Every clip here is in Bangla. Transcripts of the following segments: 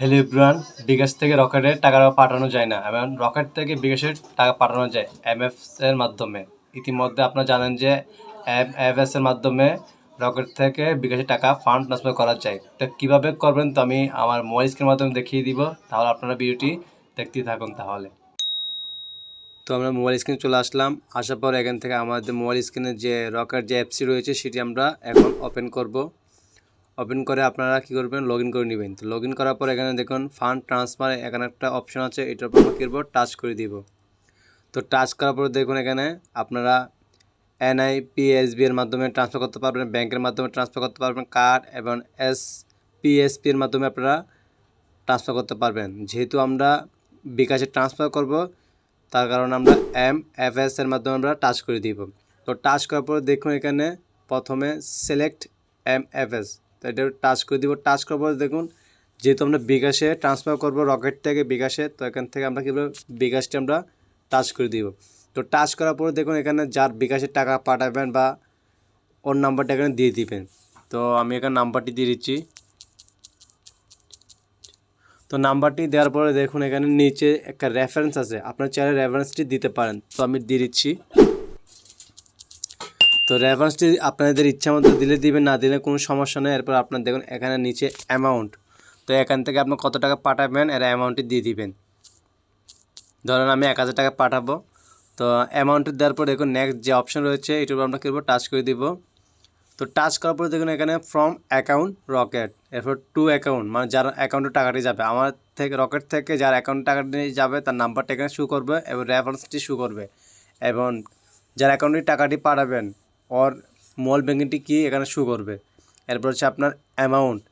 হ্যালো বিকাশ থেকে রকেটে টাকা পাঠানো যায় না, এবং রকেট থেকে বিকাশে টাকা পাঠানো যায় এমএফ এর মাধ্যমে। ইতিমধ্যে আপনারা জানেন যে এফএস এর মাধ্যমে রকেট থেকে বিকাশে টাকা ফান্ড ট্রান্সফার করা যায়। তো কীভাবে করবেন তো আমি আমার মোবাইল স্ক্রিনের মাধ্যমে দেখিয়ে দিব, তাহলে আপনারা ভিডিওটি দেখতেই থাকুন তাহলে। তো আমরা মোবাইল স্ক্রিনে চলে আসলাম, আসার পর এখান থেকে আমাদের মোবাইল স্ক্রিনে যে রকেট যে অ্যাপসি রয়েছে, সেটি আমরা এখন ওপেন করব। ওপেন করে আপনারা কী করবেন? লগ করে নেবেন। তো লগ করার পর এখানে দেখুন ফান্ড ট্রান্সফার এখানে একটা অপশন আছে, এটার উপর কী করব টাচ করে দিব। তো টাচ করার পর দেখুন এখানে আপনারা এনআই পিএসবি এর মাধ্যমে ট্রান্সফার করতে পারবেন ব্যাংকের মাধ্যমে ট্রান্সফার করতে পারবেন কার্ড এবং এস পিএসপি এর মাধ্যমে আপনারা ট্রান্সফার করতে পারবেন। যেহেতু আমরা বিকাশে ট্রান্সফার করব, তার কারণে আমরা এম এফ এস এর মাধ্যমে আমরা টাচ করে দিব। তো টাচ করার পর দেখুন এখানে প্রথমে সিলেক্ট এম এফ এস তো এটা টাচ করে দিব টাচ করার পর দেখুন, যেহেতু আমরা বিকাশে ট্রান্সফার করব রকেট থেকে বিকাশে, তো এখান থেকে আমরা কীভাবে বিকাশটি আমরা টাচ করে দিব। তো টাচ করার পরে দেখুন, এখানে যার বিকাশের টাকা পাঠাবেন বা ওর নাম্বারটা এখানে দিয়ে দিবেন। তো আমি এখানে নাম্বারটি দিয়ে দিচ্ছি। তো নাম্বারটি দেওয়ার পরে দেখুন, এখানে নিচে একটা রেফারেন্স আছে। আপনার চাইলে রেফারেন্সটি দিতে পারেন। তো আমি দিয়ে দিচ্ছি। তো রেফারেন্সটি আপনাদের ইচ্ছা মতো দিলে দিবেন, না দিলে কোনো সমস্যা নেই। এরপর আপনার দেখুন এখানে নিচে অ্যামাউন্ট তো এখান থেকে আপনি কত টাকা পাঠাবেন, এর অ্যামাউন্টটি দিয়ে দিবেন। ধরেন আমি এক হাজার টাকা পাঠাবো। তো অ্যামাউন্টটি দেওয়ার পর দেখুন নেক্সট যে অপশন রয়েছে, এটার উপর আমরা কী টাচ করে দিব। তো টাচ করার পরে দেখুন এখানে ফ্রম অ্যাকাউন্ট রকেট এরপর টু অ্যাকাউন্ট মানে যার অ্যাকাউন্টে টাকাটি যাবে। আমার থেকে রকেট থেকে যার অ্যাকাউন্টে টাকাটি যাবে, তার নাম্বারটা এখানে শু করবে এবং রেফারেন্সটি শু করবে। এবং যার অ্যাকাউন্টে টাকাটি পাঠাবেন ওর মোবাইল ব্যাঙ্কিংটি কি এখানে শু করবে? এরপর হচ্ছে আপনার অ্যামাউন্ট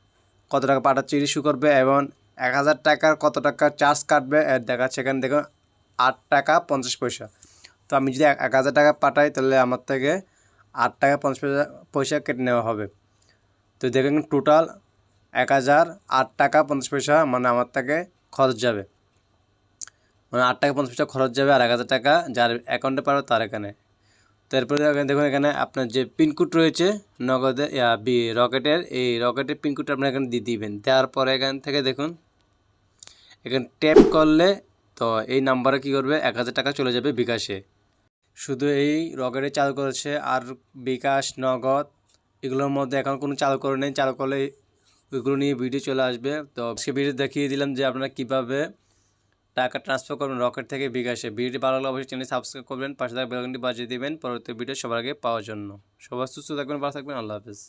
কত টাকা পাঠাচ্ছে এটি শু করবে, এবং এক হাজার টাকার কত টাকা চার্জ কাটবে, এর দেখাচ্ছে এখানে দেখুন, আট টাকা পঞ্চাশ পয়সা। তো আমি যদি এক হাজার টাকা পাঠাই, তাহলে আমার থেকে আট টাকা পঞ্চাশ পয়সা কেটে নেওয়া হবে। তো দেখেন টোটাল এক হাজার আট টাকা পঞ্চাশ পয়সা মানে আমার থেকে খরচ যাবে। মানে আট টাকা পঞ্চাশ পয়সা খরচ যাবে, আর এক হাজার টাকা যার অ্যাকাউন্টে পারবে তার এখানে। তো এরপরে এখানে দেখুন এখানে আপনার যে পিনকোড রয়েছে, নগদে বি রকেটের, এই রকেটের পিনকোডটা আপনার এখানে দিয়ে দিবেন। দেওয়ার পরে এখান থেকে দেখুন, এখানে ট্যাপ করলে তো এই নাম্বারে কী করবে? এক হাজার টাকা চলে যাবে বিকাশে। শুধু এই রকেটে চালু করেছে, আর বিকাশ, নগদ, এগুলোর মধ্যে এখন কোনো চালু করে নেই। চালু করলে ওইগুলো নিয়ে ভিডিও চলে আসবে। তো আজকে ভিডিও দেখিয়ে দিলাম যে আপনারা কীভাবে টাকা ট্রান্সফার করবেন রকেট থেকে বিকাশে। ভিডিওটি ভালো লাগলে অবশ্যই চ্যানেল সাবস্ক্রাইব করবেন, পাশে থাকা বেলঘন্টি বাজিয়ে দেবেন, পরবর্তী ভিডিও সবার আগে পাওয়ার জন্য। সবাই সুস্থ থাকবেন, ভালো থাকবেন, আল্লাহ হাফিজ।